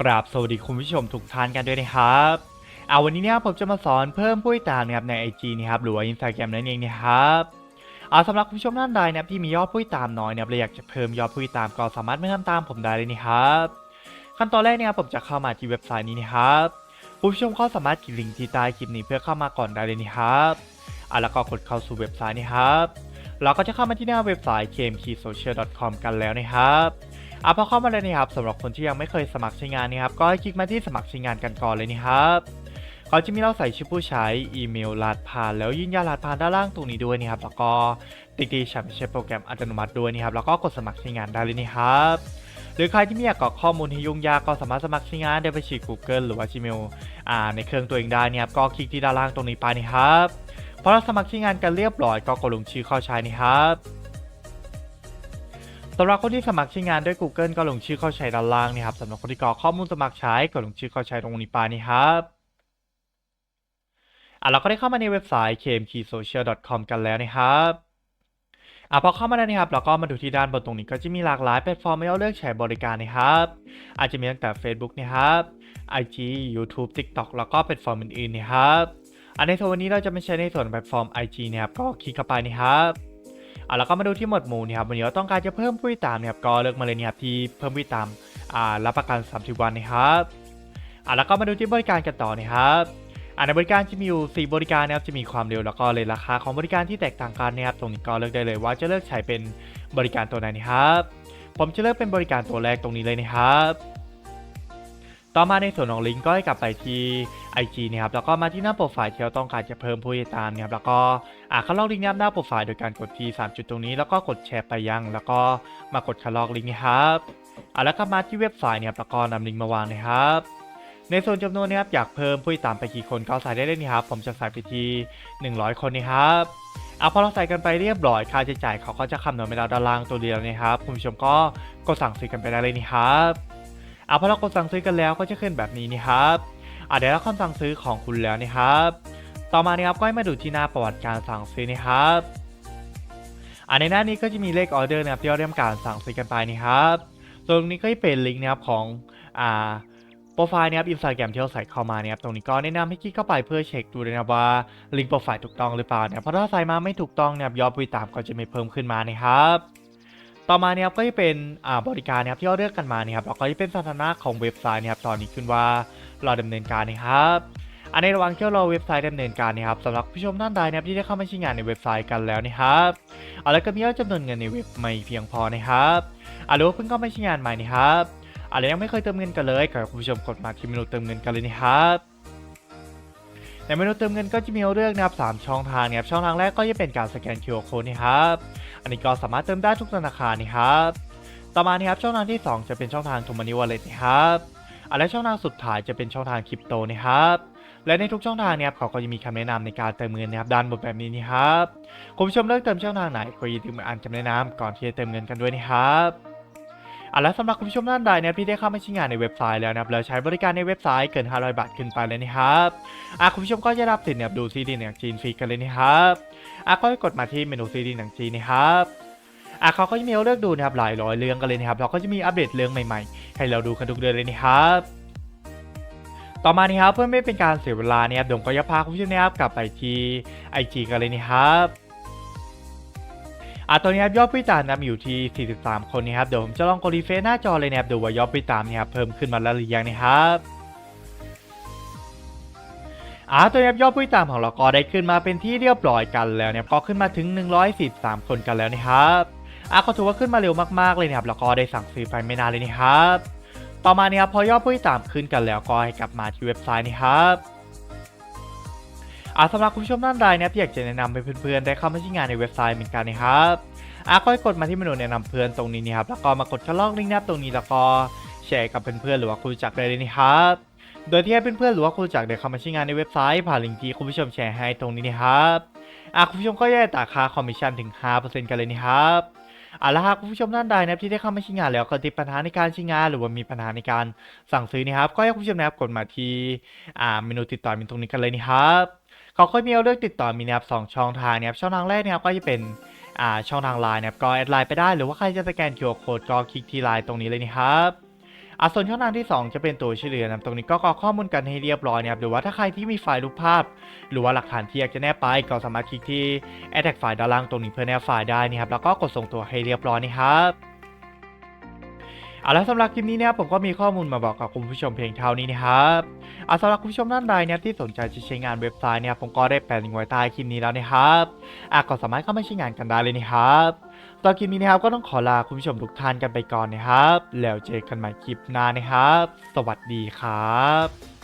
กราบสวัสดีคุณผู้ชมทุกท่านกันด้วยนะครับเอาวันนี้เนี่ยผมจะมาสอนเพิ่มผู้ติดตามนะครับใน IG นะครับหรือว่า Instagram นั่นเองนะครับเอาสำหรับคุณผู้ชมท่านใดนะครับที่มียอดผู้ติดตามน้อยนะครับและอยากจะเพิ่มยอดผู้ติดตามก็สามารถมาทำตามผมได้เลยนะครับ ขั้นตอนแรกเนี่ยผมจะเข้ามาที่เว็บไซต์นี้นะครับคุณผู้ชมก็สามารถคลิกลิงก์ที่ใต้คลิปนี้เพื่อเข้ามาก่อนได้เลยนะครับเอะแล้วก็กดเข้าสู่เว็บไซต์นี้ครับเราก็จะเข้ามาที่หน้าเว็บไซต์ kmksocial.com กันแล้วนะครับ อะพอเข้ามาเลยนะครับสำหรับคนที่ยังไม่เคยสมัครใช้งานนะครับก็ให้คลิกมาที่สมัครใช้งานกันก่อนเลยนะครับก่อนจะมีเราใส่ชื่อผู้ใช้อีเมลรหัสผ่านแล้วยืนยันรหัสผ่านด้านล่างตรงนี้ด้วยนะครับแล้วก็ติดดีฉันใช้โปรแกรมอัตโนมัติด้วยนะครับแล้วก็กดสมัครใช้งานได้เลยนะครับหรือใครที่ไม่อยากกรอกข้อมูลที่ยุ่งยากก็สามารถสมัครใช้งานได้ไปฉีด Google หรือว่า Gmail อ่าในเครื่องตัวเองได้นะครับก็คลิกที่ด้านล่างตรงนี้ไปนะครับพอเราสมัครใช้งานกันเรียบร้อยก็กดลงชื่อเข้าใช้นะครับ สำหรับคนที่สมัครใช้งานด้วย Google ก็ลงชื่อเข้าใช้ด้านล่างนี่ครับสำหรับคนที่กรอกข้อมูลสมัครใช้ก็ลงชื่อเข้าใช้ตรงนี้ไปนี่ครับอะเราก็ได้เข้ามาในเว็บไซต์ kmkeysocial.com กันแล้วนะครับอะพอเข้ามาแล้วนะครับเราก็มาดูที่ด้านบนตรงนี้ก็จะมีหลากหลายแพลตฟอร์มให้เราเลือกใช้บริการนะครับ อาจจะมีตั้งแต่ Facebook นะครับ IG YouTube TikTok แล้วก็แพลตฟอร์มอื่นๆนะครับอันในส่วนวันนี้เราจะไม่ใช้ในส่วนแพลตฟอร์ม IG นะครับก็คลิกเข้าไปนะครับ อะแล้วก็มาดูที่หมวดหมู่นะครับวันนี้เราต้องการจะเพิ่มผู้ติดตามนะครับก็เลือกมาเลยนะครับที่เพิ่มผู้ติดตามอ่ารับประกัน 30 วันนะครับอะแล้วก็มาดูที่บริการกันต่อนะครับอ่าในบริการจะมีอยู่4บริการนะครับจะมีความเร็วแล้วก็เลยราคาของบริการที่แตกต่างกันนะครับตรงนี้ก็เลือกได้เลยว่าจะเลือกใช้เป็นบริการตัวไหนนะครับผมจะเลือกเป็นบริการตัวแรกตรงนี้เลยนะครับ ต่อมาในส่วนของลิงก์ก็ให้กลับไปที่ IG นะครับแล้วก็มาที่หน้าโปรไฟล์ที่เราต้องการจะเพิ่มผู้ติดตามนะครับแล้วก็อ่าคัดลอกลิงก์หน้าโปรไฟล์โดยการกดที่3จุดตรงนี้ แล้วก็กดแชร์ไปยัง แล้วก็มากดคัดลอกลิงก์นะครับอ่าแล้วก็มาที่เว็บไซต์เนี่ยแล้วก็นำลิงก์มาวางนะครับในส่วนจำนวนนะครับอยากเพิ่มผู้ติดตามไปกี่คนก็ใส่ได้เลยนะครับ ผมจะใส่ไปที่100 คนนะครับอะพอเราใส่กันไปเรียบร้อยค่าใช้จ่ายเขาก็จะคำนวณไปแล้วด้านล่างตัวเดียวนะครับคุณผู้ชมก็กดสั่งซื้อกันไปได้เลยนะครับ อะพอเรากดสั่งซื้อกันแล้วก็จะขึ้นแบบนี้นี่ครับอะเดี๋ยวเราคำสั่งซื้อของคุณแล้วนะครับ ต่อมานะครับก็ให้มาดูที่หน้าประวัติการสั่งซื้อนะครับอะในหน้านี้ก็จะมีเลขออเดอร์นะครับที่เราเริ่มการสั่งซื้อกันไปนะครับตรงนี้ก็จะเป็นลิงก์นะครับของอ่าโปรไฟล์นะครับอินสตาแกรมที่เราใส่เข้ามาเนี่ยครับตรงนี้ก็แนะนำให้คลิกเข้าไปเพื่อเช็คดูเลยนะครับว่าลิงก์โปรไฟล์ถูกต้องหรือเปล่าเนี่ยเพราะถ้าใส่มาไม่ถูกต้องเนี่ยยอดผู้ติดตามก็จะไม่เพิ่มขึ้นมานะครับ ต่อมาเนี่ยครับก็จะเป็นอ่าบริการนะครับที่เราเลือกกันมาเนี่ยครับแล้วก็จะเป็นสถานะของเว็บไซต์นะครับตอนนี้ขึ้นว่ารอดำเนินการนะครับอันในระหว่างที่เรารอเว็บไซต์ดำเนินการนะครับสำหรับผู้ชมท่านใดนะครับที่ได้เข้ามาใช้งานในเว็บไซต์กันแล้วนะครับเอาแล้วก็มียอดจำนวนเงินในเว็บไม่เพียงพอนะครับอะหรือว่าเพิ่งเข้ามาใช้งานใหม่นะครับอะแล้วยังไม่เคยเติมเงินกันเลยก็คุณผู้ชมกดมาที่เมนูเติมเงินกันเลยนะครับในเมนูเติมเงินก็จะมีเลือกนะครับสามช่องทางนะครับช่องทางแรกก็จะเป็นการสแกน QR code นะครับ อันนี้ก็สามารถเติมได้ทุกธนาคารนะครับ ต่อมานะครับช่องทางที่สองจะเป็นช่องทาง t o m o n e y Wallet นะครับอันและช่องทางสุดท้ายจะเป็นช่องทางคริปโตนะครับและในทุกช่องทางเนี่ยครับเขาก็จะมีคำแนะนำในการเติมเงินนะครับด้านบนแบบนี้นะครับคุณผู้ชมเลือกเติมช่องทางไหนก็อย่าลืมอ่านคำแนะนำก่อนที่จะเติมเงินกันด้วยนะครับ อะและสำหรับคุณผู้ชมท่านใดนะครับที่ได้เข้ามาใช้งานในเว็บไซต์แล้วนะครับแล้วใช้บริการในเว็บไซต์เกิน 500 บาทขึ้นไปเลยนะครับอะคุณผู้ชมก็จะรับสิทธิ์เนี่ยดูซีดีหนังจีนฟรีกันเลยนะครับอะก็ให้กดมาที่เมนูซีดีหนังจีนนะครับอะเขาก็จะมีเลือกดูนะครับหลายร้อยเรื่องกันเลยนะครับเราก็จะมีอัปเดตเรื่องใหม่ๆ ให้เราดูกันทุกเดือนเลยนะครับต่อมานี่ครับเพื่อไม่เป็นการเสียเวลาเนี่ยครับผมก็จะพาคุณผู้ชมนะครับกลับไปที่ IG กันเลยนะครับ อะตอนนี้ครับยอดผู้ติดตามนะครับอยู่ที่ 43 คนนะครับเดี๋ยวผมจะลองกดรีเฟรชหน้าจอเลยนะครับดูว่ายอดผู้ติดตามเนี่ยครับเพิ่มขึ้นมาแล้วหรือยังนะครับอะตอนนี้ยอดผู้ติดตามของเราก็ได้ขึ้นมาเป็นที่เรียบร้อยกันแล้วเนี่ยก็ขึ้นมาถึง 143 คนกันแล้วนะครับอะก็ถือว่าขึ้นมาเร็วมากๆเลยนะครับแล้วก็ได้สั่งซื้อไปไม่นานเลยนะครับ ต่อมาเนี่ยพอยอดผู้ติดตามขึ้นกันแล้วก็ให้กลับมาที่เว็บไซต์นะครับ อาสำหรับคุณผู้ชมท่านใดนะครับที่อยากจะแนะนำให้เพื่อนๆได้เข้ามาใช้งานในเว็บไซต์เหมือนกันนะครับอาก็ให้กดมาที่เมนูแนะนำเพื่อนตรงนี้นะครับแล้วก็มากดคัดลอกลิงก์นะครับตรงนี้แล้วก็แชร์กับเพื่อนๆหรือว่าคุณจักได้เลยนะครับ โดยที่ให้เพื่อนๆหรือว่าคุณจักได้เข้ามาใช้งานในเว็บไซต์ผ่านลิงก์ที่คุณผู้ชมแชร์ให้ตรงนี้นะครับอาคุณผู้ชมก็จะได้ตัดค่าคอมมิชชั่นถึง 5%กันเลยนะครับอะแล้วหากคุณผู้ชมท่านใดนะครับที่ได้เข้ามาใช้งานแล้วก็ติดปัญหาในการใช้งาน หรือว่ามีปัญหาในการสั่งซื้อนะครับ ก็ให้คุณผู้ชมนะครับกดมาที่อ่าเมนูติดต่อมีตรงนี้กันเลยนะครับ เขาค่อยมีเอาเลือกติดต่อมีนะครับสองช่องทางนะครับช่องทางแรกนะครับก็จะเป็นอ่าช่องทางไลน์นะครับก็แอดไลน์ไปได้หรือว่าใครจะสแกน QR code ก็คลิกที่ไลน์ตรงนี้เลยนะครับอะส่วนช่องทางที่ 2 จะเป็นตัวช่วยเหลือนะตรงนี้ก็กรอกข้อมูลกันให้เรียบร้อยนะครับหรือว่าถ้าใครที่มีไฟล์รูปภาพ หรือว่าหลักฐานที่อยากจะแนบไป ก็สามารถคลิกที่ add tag ไฟล์ด้านล่างตรงนี้เพื่อแนบไฟล์ได้นะครับแล้วก็กดส่งตัวให้เรียบร้อยนะครับ เอาละสำหรับคลิปนี้นะครับผมก็มีข้อมูลมาบอกกับคุณผู้ชมเพียงเท่านี้นะครับเอาสำหรับคุณผู้ชมท่านใดเนี่ยที่สนใจจะใช้งานเว็บไซต์เนี่ยผมก็ได้แปะลิงก์ไว้ใต้คลิปนี้แล้วนะครับอะก็สามารถเข้ามาใช้งานกันได้เลยนะครับตอนคลิปนี้นะครับก็ต้องขอลาคุณผู้ชมทุกท่านกันไปก่อนนะครับ แล้วเจอกันใหม่คลิปหน้านะครับ สวัสดีครับ